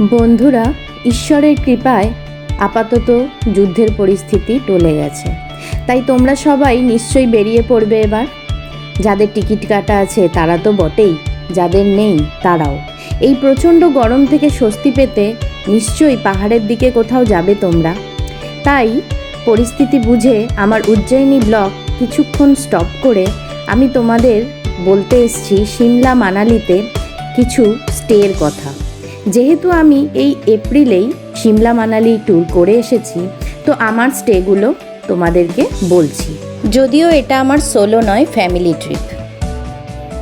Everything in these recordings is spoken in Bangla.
বন্ধুরা, ঈশ্বরের কৃপায় আপাতত যুদ্ধের পরিস্থিতি টলে গেছে। তাই তোমরা সবাই নিশ্চয়ই বেরিয়ে পড়বে এবার। যাদের টিকিট কাটা আছে, তারা তো বটেই। যাদের নেই, তারাও। এই প্রচণ্ড গরম থেকে স্বস্তি পেতে নিশ্চয়ই পাহাড়ের দিকে কোথাও যাবে তোমরা। তাই পরিস্থিতি বুঝে আমার উজ্জয়িনী ব্লক কিছুক্ষণ স্টপ করে আমি তোমাদের বলতে এসছি, সিমলা মানালিতে কিছু স্টের কথা। যেহেতু আমি এই এপ্রিলেই সিমলা মানালি ট্যুর করে এসেছি, তো আমার স্টেগুলো তোমাদেরকে বলছি। যদিও এটা আমার সোলো নয় ফ্যামিলি ট্রিপ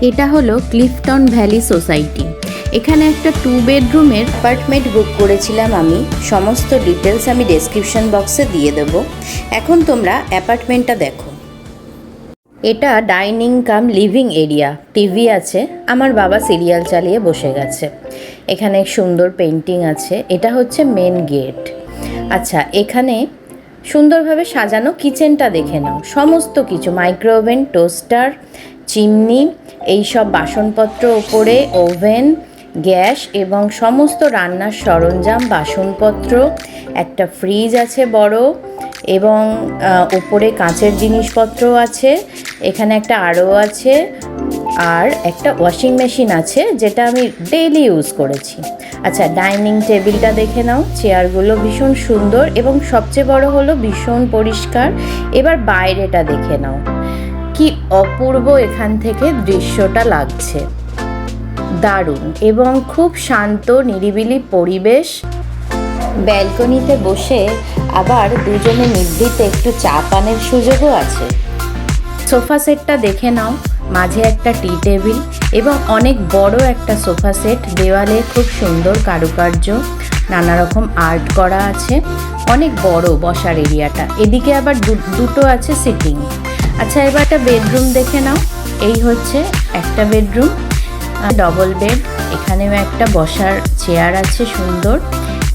এটা হলো ক্লিফটন ভ্যালি সোসাইটি। এখানে একটা টু বেডরুমের অ্যাপার্টমেন্ট বুক করেছিলাম আমি। সমস্ত ডিটেলস আমি ডেসক্রিপশন বক্সে দিয়ে দেবো। এখন তোমরা অ্যাপার্টমেন্টটা দেখো। এটা dining cum living area TV আছে। আমার বাবা সিরিয়াল চালিয়ে বসে গেছে। এখানে সুন্দর পেন্টিং আছে। এটা হচ্ছে মেন গেট আচ্ছা এখানে সুন্দরভাবে সাজানো কিচেনটা দেখে নাও। সমস্ত কিছু মাইক্রোওভেন টোস্টার চিমনি এই সব বাসনপত্র ওপরে ওভেন গ্যাস এবং সমস্ত রান্নার সরঞ্জাম, বাসনপত্র, একটা ফ্রিজ আছে বড় এবং ওপরে কাঁচের জিনিসপত্র আছে। এখানে একটা আরও আছে আর একটা ওয়াশিং মেশিন আছে যেটা আমি ডেইলি ইউজ করেছি। আচ্ছা ডাইনিং টেবিলটা দেখে নাও। চেয়ারগুলো ভীষণ সুন্দর এবং সবচেয়ে বড় হলো ভীষণ পরিষ্কার। এবার বাইরেটা দেখে নাও। কি অপূর্ব এখান থেকে দৃশ্যটা লাগছে। দারুণ এবং খুব শান্ত, নিরিবিলি পরিবেশ। ব্যালকনিতে বসে আবার দুজনে নিভৃতে একটু চা পানের সুযোগও আছে। সোফা সেটটা দেখে নাও। মাঝে একটা টি টেবিল এবং অনেক বড় একটা সোফা সেট। দেওয়ালে খুব সুন্দর কারুকার্য, নানা রকম আর্ট করা আছে, অনেক বড় বসার এরিয়াটা। এদিকে আবার দুটো আছে সিটিং। আচ্ছা এবার একটা বেডরুম দেখে নাও। এই হচ্ছে একটা বেডরুম, ডবল বেড, এখানেও একটা বসার চেয়ার আছে সুন্দর।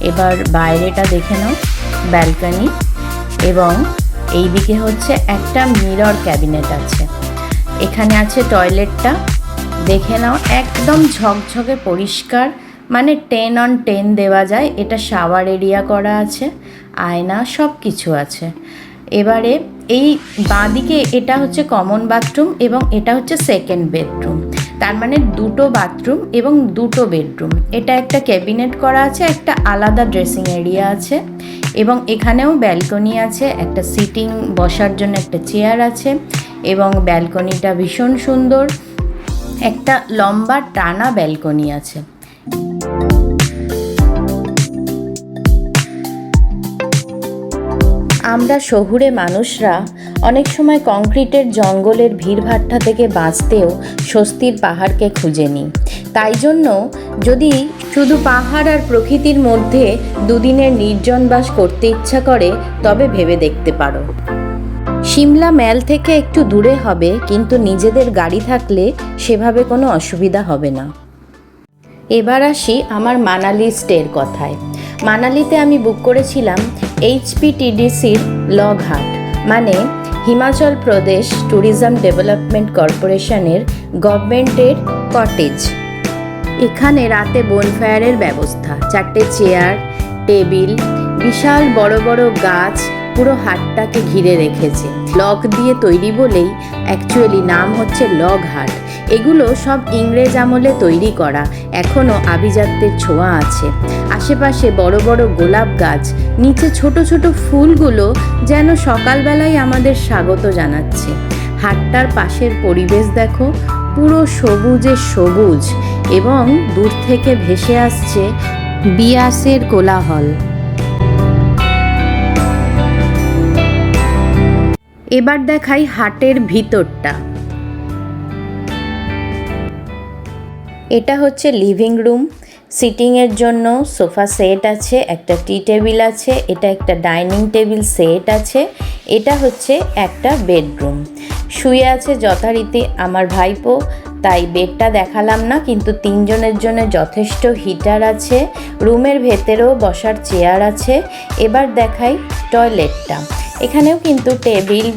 এবার বাইরেটা দেখে নাও, ব্যালকনি এবং এইদিকে হচ্ছে একটা মিরর ক্যাবিনেট আছে। এখানে আছে টয়লেটটা। দেখে নাও, একদম ঝকঝকে পরিষ্কার। মানে টেন অন টেন দেওয়া যায়, এটা শাওয়ার এরিয়া করা আছে, আয়না সব কিছু আছে। এবারে এই বাঁদিকে এটা হচ্ছে কমন বাথরুম এবং এটা হচ্ছে সেকেন্ড বেডরুম তার মানে দুটো বাথরুম এবং দুটো বেডরুম এটা একটা ক্যাবিনেট করা আছে, একটা আলাদা ড্রেসিং এরিয়া আছে এবং এখানেও ব্যালকনি আছে, একটা সিটিং বসার জন্য একটা চেয়ার আছে। এবং ব্যালকনিটা ভীষণ সুন্দর। একটা লম্বা টানা ব্যালকনি আছে। আমরা শহুরে মানুষরা অনেক সময় কংক্রিটের জঙ্গলের ভিড়ভাট্টা থেকে বাঁচতেও স্বস্তির পাহাড়কে খুঁজে নিই। তাই জন্য যদি শুধু পাহাড় আর প্রকৃতির মধ্যে দুদিনের নির্জন বাস করতে ইচ্ছা করে, তবে ভেবে দেখতে পারো। সিমলা ম্যাল থেকে একটু দূরে হবে, কিন্তু নিজেদের গাড়ি থাকলে সেভাবে কোনো অসুবিধা হবে না। এবার আসি আমার মানালি স্টের কথায়। মানালিতে আমি বুক করেছিলাম এইচপি টিডিসির লগহাট মানে হিমাচল প্রদেশ ট্যুরিজম ডেভেলপমেন্ট কর্পোরেশনের গভর্নমেন্টের কটেজ। এখানে রাতে বনফায়ারের ব্যবস্থা, চারটে চেয়ার, টেবিল, বিশাল বড় বড় গাছ পুরো হাটটাকে ঘিরে রেখেছে। লক দিয়ে তৈরি বলেই অ্যাকচুয়ালি নাম হচ্ছে লগ হাট। এগুলো সব ইংরেজ আমলে তৈরি করা। এখনও আভিজাত্যের ছোঁয়া আছে। আশেপাশে বড় বড় গোলাপ গাছ, নিচে ছোট ছোট ফুলগুলো যেন সকালবেলায় আমাদের স্বাগত জানাচ্ছে। হাটটার পাশের পরিবেশ দেখো, পুরো সবুজে সবুজ এবং দূর থেকে ভেসে আসছে বিয়াসের কোলাহল। এবার দেখাই হাটের ভিতরটা। এটা হচ্ছে লিভিং রুম সিটিংয়ের জন্য সোফা সেট আছে, একটা টি টেবিল আছে, এটা একটা ডাইনিং টেবিল সেট আছে, এটা হচ্ছে একটা বেডরুম। শুয়ে আছে যথারীতি আমার ভাইপো, তাই বেডটা দেখালাম না, কিন্তু তিনজনের জন্য যথেষ্ট হিটার আছে, রুমের ভেতরেও বসার চেয়ার আছে। এবার দেখাই টয়লেটটা। এখানেও কিন্তু টেবিল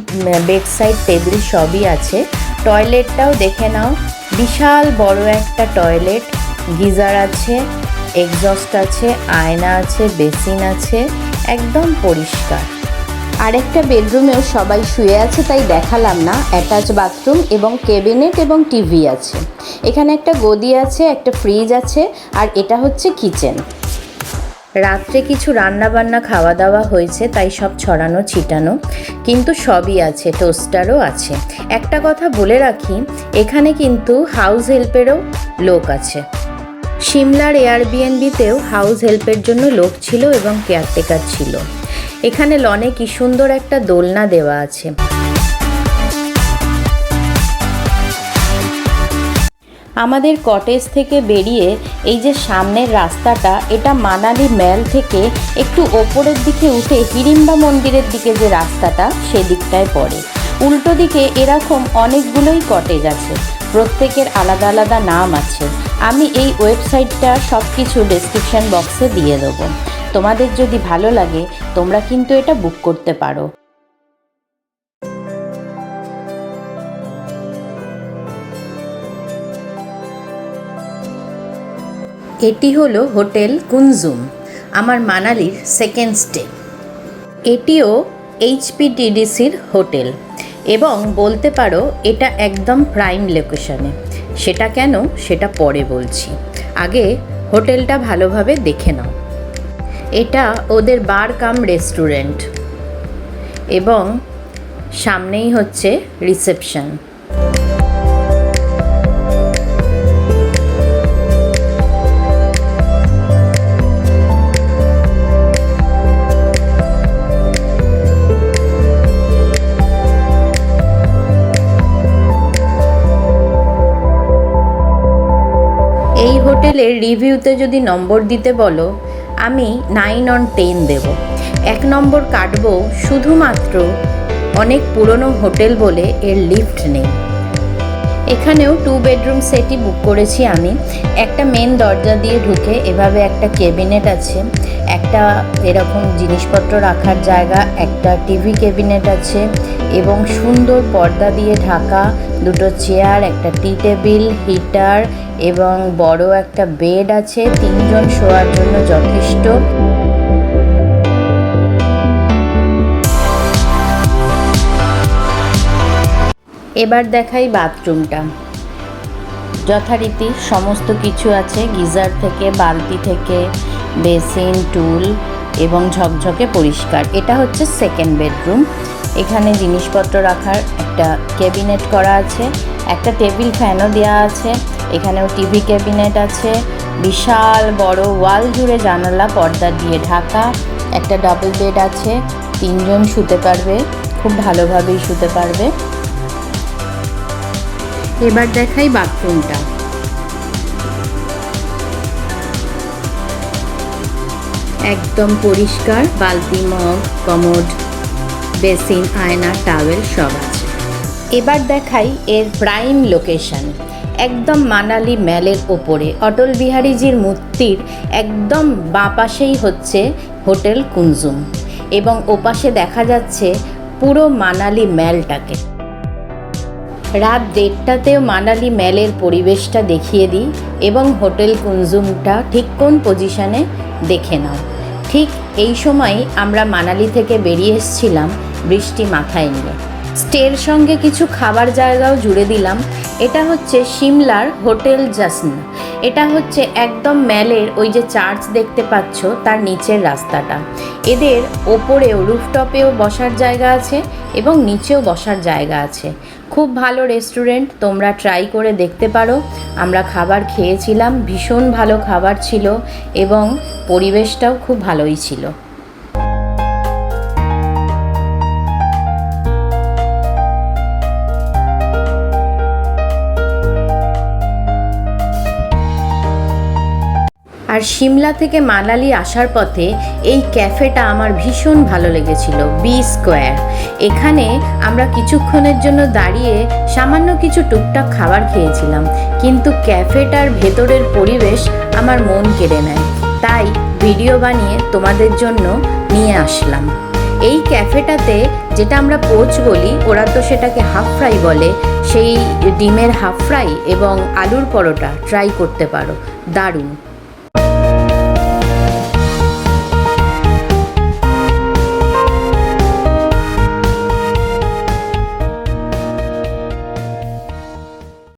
বেড সাইড টেবিল সবই আছে। টয়লেটটাও দেখে নাও, বিশাল বড় একটা টয়লেট গিজার আছে এক্সস্ট আছে, আয়না আছে বেসিন আছে, একদম পরিষ্কার। আরেকটা বেডরুমেও সবাই শুয়ে আছে তাই দেখালাম না অ্যাটাচ বাথরুম এবং কেবিনেট এবং টিভি আছে। এখানে একটা গদি আছে, একটা ফ্রিজ আছে, আর এটা হচ্ছে কিচেন রাত্রে কিছু রান্না বান্না খাওয়া দাওয়া হয়েছে, তাই সব ছড়ানো, ছিটানো, কিন্তু সবই আছে টোস্টারও আছে। একটা কথা বলে রাখি, এখানে কিন্তু হাউস হেল্পেরও লোক আছে। সিমলার এয়ারবিএনবিতেও হাউস হেল্পের জন্য লোক ছিল এবং কেয়ারটেকার ছিল। এখানে লনে কি সুন্দর একটা দোলনা দেওয়া আছে। আমাদের কটেজ থেকে বেরিয়ে এই যে সামনের রাস্তাটা, এটা মানালি ম্যাল থেকে একটু ওপরের দিকে উঠে হিড়িম্বা মন্দিরের দিকে যে রাস্তাটা, সেদিকটায় পড়ে। উল্টো দিকে এরকম অনেকগুলোই কটেজ আছে। প্রত্যেকের আলাদা আলাদা নাম আছে। আমি এই ওয়েবসাইটটা সব কিছু ডেসক্রিপশন বক্সে দিয়ে দেবো। তোমাদের যদি ভালো লাগে, তোমরা কিন্তু এটা বুক করতে পারো। এটি হলো হোটেল কুনজুম, আমার মানালির সেকেন্ড স্টে এটিও এইচপিটিডিসির হোটেল, এবং বলতে পারো এটা একদম প্রাইম লোকেশনে সেটা কেন? সেটা পরে বলছি। আগে হোটেলটা ভালোভাবে দেখে নাও। এটা ওদের বার কাম রেস্টুরেন্ট, এবং সামনেই হচ্ছে রিসেপশন। রিভিউতে যদি নম্বর দিতে বলো, আমি নাইন অন টেন দেব। এক নম্বর কাটবো শুধুমাত্র অনেক পুরনো হোটেল বলে এর লিফট নেই। এখানেও টু বেডরুম সেটই বুক করেছি আমি। একটা মেন দরজা দিয়ে ঢুকে এভাবে একটা কেবিনেট আছে, একটা এরকম জিনিসপত্র রাখার জায়গা, একটা টিভি কেবিনেট আছে এবং সুন্দর পর্দা দিয়ে ঢাকা, দুটো চেয়ার একটা টি টেবিল হিটার এবং বড় একটা বেড আছে। তিনজন শোয়ার জন্য যথেষ্ট। এবার দেখাই বাথরুমটা। যথারীতি সমস্ত কিছু আছে, গিজার থেকে, বালতি থেকে, বেসিন, টুল এবং ঝকঝকে পরিষ্কার। এটা হচ্ছে সেকেন্ড বেডরুম এখানে জিনিসপত্র রাখার একটা ক্যাবিনেট করা আছে, একটা টেবিল ফ্যানও দেওয়া আছে, এখানেও টিভি ক্যাবিনেট আছে, বিশাল বড় ওয়াল জুড়ে জানালা, পর্দা দিয়ে ঢাকা, একটা ডাবল বেড আছে, তিনজন শুতে পারবে, খুব ভালোভাবেই শুতে পারবে। এবার দেখাই বাথরুমটা একদম পরিষ্কার, বালতি মগ, কমোড, বেসিন, আয়না, টাওয়েল সব আছে। এবার দেখাই এর প্রাইম লোকেশন একদম মানালি ম্যালের ওপরে, অটল বিহারীজির মূর্তির একদম বাঁ পাশেই হচ্ছে হোটেল কুনজুম। এবং ওপাশে দেখা যাচ্ছে পুরো মানালি ম্যালটাকে। রাত দেড়টাতেও মানালি ম্যালের পরিবেশটা দেখিয়ে দিই এবং হোটেল কুনজুমটা ঠিক কোন পজিশানে দেখে নাও। ঠিক এই সময় আমরা মানালি থেকে বেরিয়ে এসেছিলাম বৃষ্টি মাথায় নিয়ে। স্টের সঙ্গে কিছু খাবার জায়গাও জুড়ে দিলাম। এটা হচ্ছে সিমলার হোটেল জাসন এটা হচ্ছে একদম ম্যালের ওই যে চার্চ দেখতে পাচ্ছ, তার নিচের রাস্তাটা। এদের ওপরেও রুফটপেও বসার জায়গা আছে এবং নিচেও বসার জায়গা আছে। খুব ভালো রেস্টুরেন্ট তোমরা ট্রাই করে দেখতে পারো। আমরা খাবার খেয়েছিলাম, ভীষণ ভালো খাবার ছিল এবং পরিবেশটাও খুব ভালোই ছিল। আর সিমলা থেকে মানালি আসার পথে এই ক্যাফেটা আমার ভীষণ ভালো লেগেছিল বি স্কোয়ার এখানে আমরা কিছুক্ষণের জন্য দাঁড়িয়ে সামান্য কিছু টুকটাক খাবার খেয়েছিলাম, কিন্তু ক্যাফেটার ভেতরের পরিবেশ আমার মন কেড়ে নেয়। তাই ভিডিও বানিয়ে তোমাদের জন্য নিয়ে আসলাম। এই ক্যাফেটাতে যেটা আমরা পোচ বলি, ওরা তো সেটাকে হাফ ফ্রাই বলে, সেই ডিমের হাফ ফ্রাই এবং আলুর পরোটা ট্রাই করতে পারো। দারুণ।